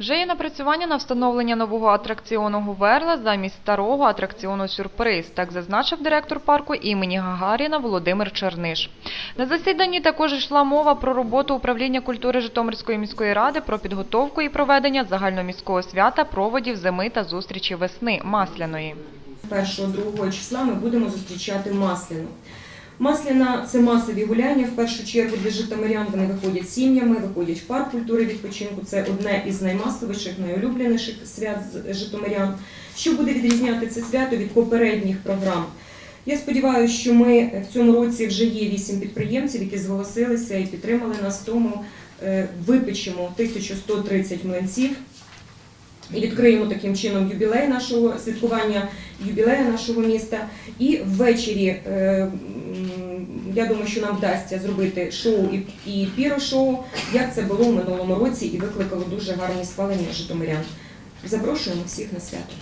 Вже є напрацювання на встановлення нового атракціону Верла замість старого атракціону Сюрприз, так зазначив директор парку імені Гагаріна Володимир Черниш. На засіданні також йшла мова про роботу управління культури Житомирської міської ради про підготовку і проведення загальноміського свята проводів зими та зустрічі весни Масляної. 1-2 числа ми будемо зустрічати Масляну. Масляна це масові гуляння. В першу чергу для житомирян вони виходять сім'ями, виходять в парк культури відпочинку. Це одне із наймасовіших, найулюбленіших свят житомирян. Що буде відрізняти це свято від попередніх програм? Я сподіваюся, що ми в цьому році вже є вісім підприємців, які зголосилися і підтримали нас в тому. Е, Випечемо 1130 млинців і відкриємо таким чином юбілей нашого святкування юбілею нашого міста. І ввечері е, я думаю, що нам вдасться зробити шоу і, і піро-шоу, як це було в минулому році, і викликало дуже гарні схвалення житомирян. Запрошуємо всіх на свято.